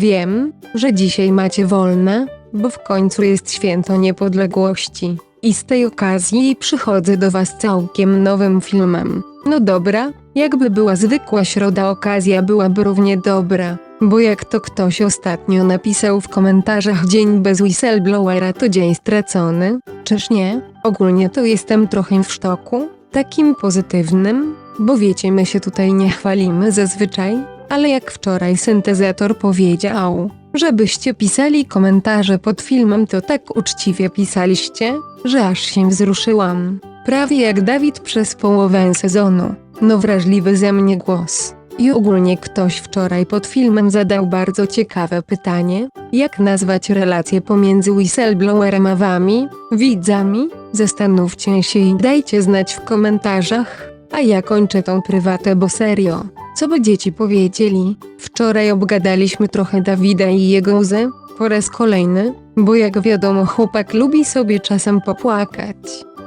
Wiem, że dzisiaj macie wolne, bo w końcu jest święto niepodległości. I z tej okazji przychodzę do was całkiem nowym filmem. No dobra, jakby była zwykła środa, okazja byłaby równie dobra. Bo jak to ktoś ostatnio napisał w komentarzach dzień bez whistleblowera to dzień stracony, czyż nie? Ogólnie to jestem trochę w sztoku, takim pozytywnym, bo wiecie my się tutaj nie chwalimy zazwyczaj, ale jak wczoraj syntezator powiedział, żebyście pisali komentarze pod filmem to tak uczciwie pisaliście, że aż się wzruszyłam. Prawie jak Dawid przez połowę sezonu. No wrażliwy ze mnie głos. I ogólnie ktoś wczoraj pod filmem zadał bardzo ciekawe pytanie, jak nazwać relacje pomiędzy whistleblowerem a wami, widzami? Zastanówcie się i dajcie znać w komentarzach. A ja kończę tą prywatę, bo serio. Co by dzieci powiedzieli? Wczoraj obgadaliśmy trochę Dawida i jego łzy, po raz kolejny, bo jak wiadomo chłopak lubi sobie czasem popłakać.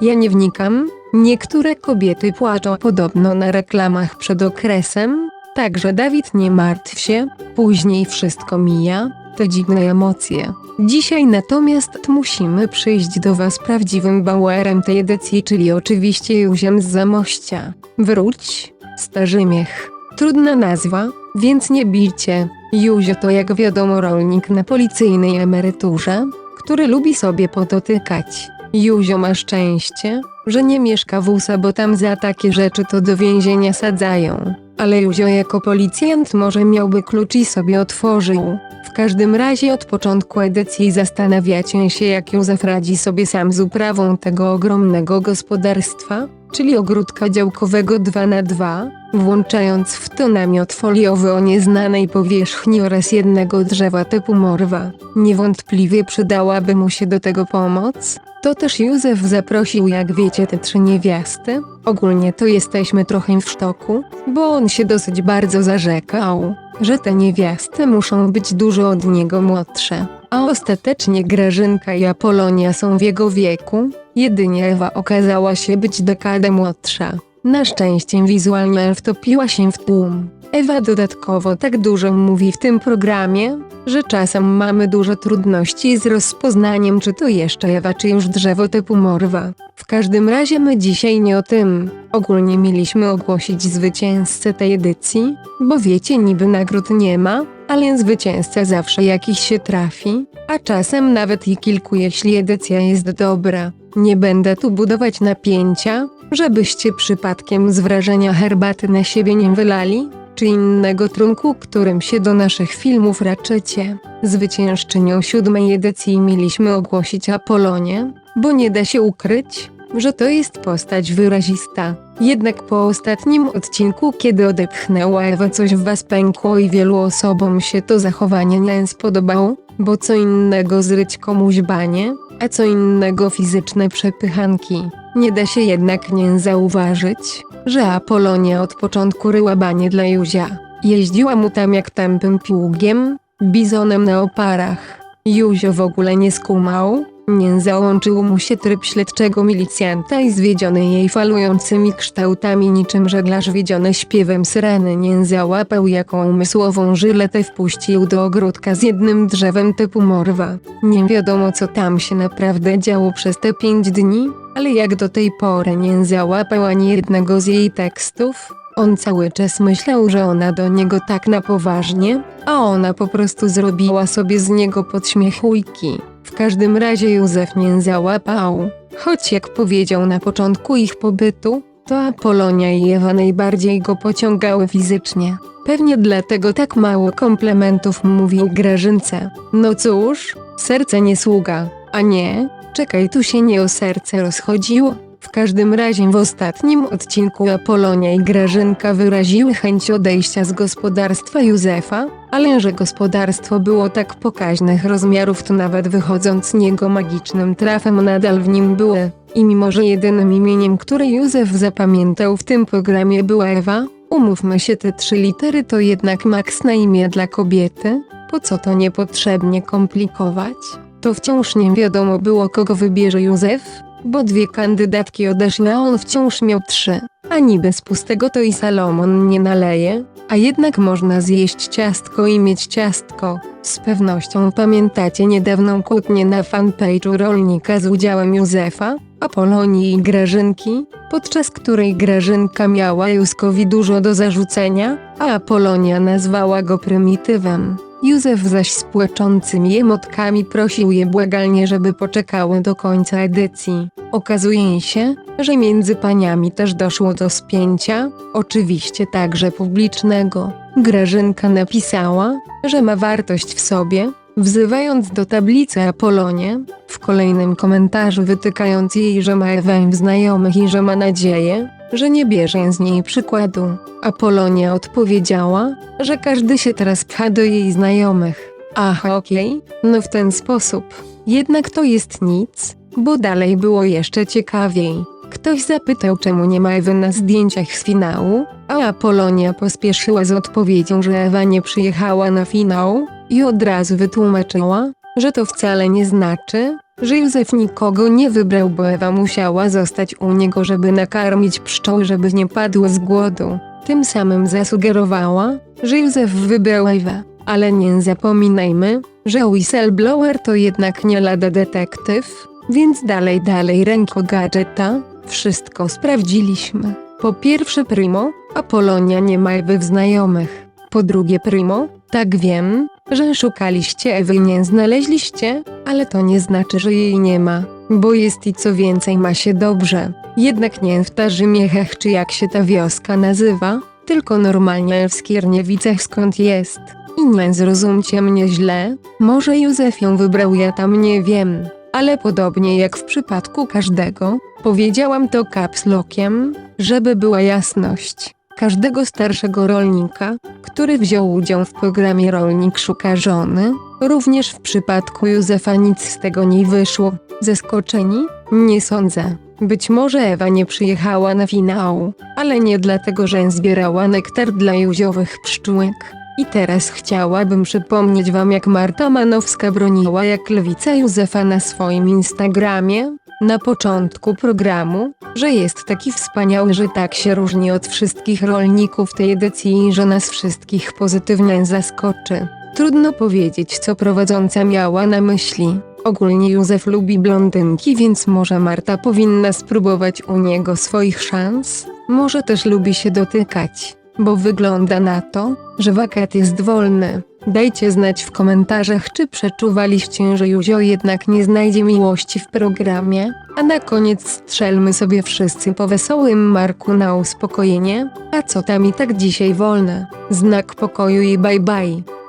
Ja nie wnikam, niektóre kobiety płaczą podobno na reklamach przed okresem, także Dawid nie martw się, później wszystko mija, te dziwne emocje. Dzisiaj natomiast musimy przyjść do Was prawdziwym bauerem tej edycji, czyli oczywiście Józiem z Zamościa. Wróć, Starzymiech. Trudna nazwa, więc nie bijcie. Józio to jak wiadomo rolnik na policyjnej emeryturze, który lubi sobie podotykać. Józio ma szczęście, że nie mieszka w USA, bo tam za takie rzeczy to do więzienia sadzają. Ale Józio jako policjant może miałby klucz i sobie otworzył. W każdym razie od początku edycji zastanawiacie się jak Józef radzi sobie sam z uprawą tego ogromnego gospodarstwa, czyli ogródka działkowego 2 na 2 włączając w to namiot foliowy o nieznanej powierzchni oraz jednego drzewa typu morwa. Niewątpliwie przydałaby mu się do tego pomoc. To też Józef zaprosił, jak wiecie, te trzy niewiasty. Ogólnie to jesteśmy trochę w sztoku, bo on się dosyć bardzo zarzekał, że te niewiasty muszą być dużo od niego młodsze. A ostatecznie Grażynka i Apolonia są w jego wieku, jedynie Ewa okazała się być dekadę młodsza. Na szczęście wizualnie wtopiła się w tłum. Ewa dodatkowo tak dużo mówi w tym programie, że czasem mamy dużo trudności z rozpoznaniem, czy to jeszcze Ewa, czy już drzewo typu morwa. W każdym razie my dzisiaj nie o tym. Ogólnie mieliśmy ogłosić zwycięzcę tej edycji, bo wiecie, niby nagród nie ma, ale zwycięzca zawsze jakiś się trafi, a czasem nawet i kilku, jeśli edycja jest dobra. Nie będę tu budować napięcia, żebyście przypadkiem z wrażenia herbaty na siebie nie wylali, czy innego trunku, którym się do naszych filmów raczycie. Zwyciężczynią siódmej edycji mieliśmy ogłosić Apolonię, bo nie da się ukryć, że to jest postać wyrazista. Jednak po ostatnim odcinku, kiedy odepchnęła Ewa, coś w was pękło i wielu osobom się to zachowanie nie spodobało, bo co innego zryć komuś banie, a co innego fizyczne przepychanki. Nie da się jednak nie zauważyć, że Apolonia od początku ryła banie dla Józia. Jeździła mu tam jak tępym piługiem, bizonem na oparach. Józio w ogóle nie skumał, nie załączył mu się tryb śledczego milicjanta i zwiedziony jej falującymi kształtami niczym żeglarz wiedziony śpiewem syreny nie załapał jaką umysłową żyletę wpuścił do ogródka z jednym drzewem typu morwa. Nie wiadomo co tam się naprawdę działo przez te pięć dni, ale jak do tej pory nie załapał ani jednego z jej tekstów, on cały czas myślał, że ona do niego tak na poważnie, a ona po prostu zrobiła sobie z niego podśmiechujki. W każdym razie Józef nie załapał, choć jak powiedział na początku ich pobytu, to Apolonia i Ewa najbardziej go pociągały fizycznie. Pewnie dlatego tak mało komplementów mówił Grażynce. No cóż, serce nie sługa, a nie, czekaj tu się nie o serce rozchodziło. W każdym razie w ostatnim odcinku Apolonia i Grażynka wyraziły chęć odejścia z gospodarstwa Józefa, ale że gospodarstwo było tak pokaźnych rozmiarów to nawet wychodząc z niego magicznym trafem nadal w nim były. I mimo że jedynym imieniem, które Józef zapamiętał w tym programie była Ewa, umówmy się te trzy litery to jednak maks na imię dla kobiety, po co to niepotrzebnie komplikować? To wciąż nie wiadomo było kogo wybierze Józef, bo dwie kandydatki odeszły, a on wciąż miał trzy. A niby z pustego to i Salomon nie naleje, a jednak można zjeść ciastko i mieć ciastko. Z pewnością pamiętacie niedawną kłótnię na fanpage'u rolnika z udziałem Józefa, Apolonii i Grażynki, podczas której Grażynka miała Józkowi dużo do zarzucenia, a Apolonia nazwała go prymitywem. Józef zaś z płaczącymi emotkami prosił je błagalnie, żeby poczekały do końca edycji. Okazuje się, że między paniami też doszło do spięcia, oczywiście także publicznego. Grażynka napisała, że ma wartość w sobie, wzywając do tablicy Apolonię, w kolejnym komentarzu wytykając jej, że ma Ewę znajomych i że ma nadzieję, że nie bierze z niej przykładu. Apolonia odpowiedziała, że każdy się teraz pcha do jej znajomych. Ach, okej, no w ten sposób. Jednak to jest nic, bo dalej było jeszcze ciekawiej. Ktoś zapytał, czemu nie ma Ewy na zdjęciach z finału, a Apolonia pospieszyła z odpowiedzią, że Ewa nie przyjechała na finał i od razu wytłumaczyła, że to wcale nie znaczy, że Józef nikogo nie wybrał, bo Ewa musiała zostać u niego, żeby nakarmić pszczoły, żeby nie padły z głodu. Tym samym zasugerowała, że Józef wybrał Ewę. Ale nie zapominajmy, że whistleblower to jednak nie lada detektyw, więc dalej dalej ręko gadżeta, wszystko sprawdziliśmy. Po pierwsze primo, Apolonia nie ma Ewy w znajomych. Po drugie primo, tak wiem, że szukaliście Ewy i nie znaleźliście, ale to nie znaczy, że jej nie ma, bo jest i co więcej ma się dobrze. Jednak nie w Tarzymiechach czy jak się ta wioska nazywa, tylko normalnie w Skierniewicach skąd jest. I nie zrozumcie mnie źle, może Józef ją wybrał, ja tam nie wiem. Ale podobnie jak w przypadku każdego, powiedziałam to caps lockiem, żeby była jasność. Każdego starszego rolnika, który wziął udział w programie Rolnik Szuka Żony, również w przypadku Józefa nic z tego nie wyszło. Zaskoczeni? Nie sądzę. Być może Ewa nie przyjechała na finał, ale nie dlatego, że zbierała nektar dla józiowych pszczółek. I teraz chciałabym przypomnieć wam jak Marta Manowska broniła jak lewica Józefa na swoim Instagramie, na początku programu, że jest taki wspaniały, że tak się różni od wszystkich rolników tej edycji i że nas wszystkich pozytywnie zaskoczy. Trudno powiedzieć co prowadząca miała na myśli. Ogólnie Józef lubi blondynki, więc może Marta powinna spróbować u niego swoich szans. Może też lubi się dotykać, bo wygląda na to, że wakat jest wolny. Dajcie znać w komentarzach, czy przeczuwaliście, że Józio jednak nie znajdzie miłości w programie. A na koniec strzelmy sobie wszyscy po wesołym marku na uspokojenie. A co tam i tak dzisiaj wolne? Znak pokoju i bye bye.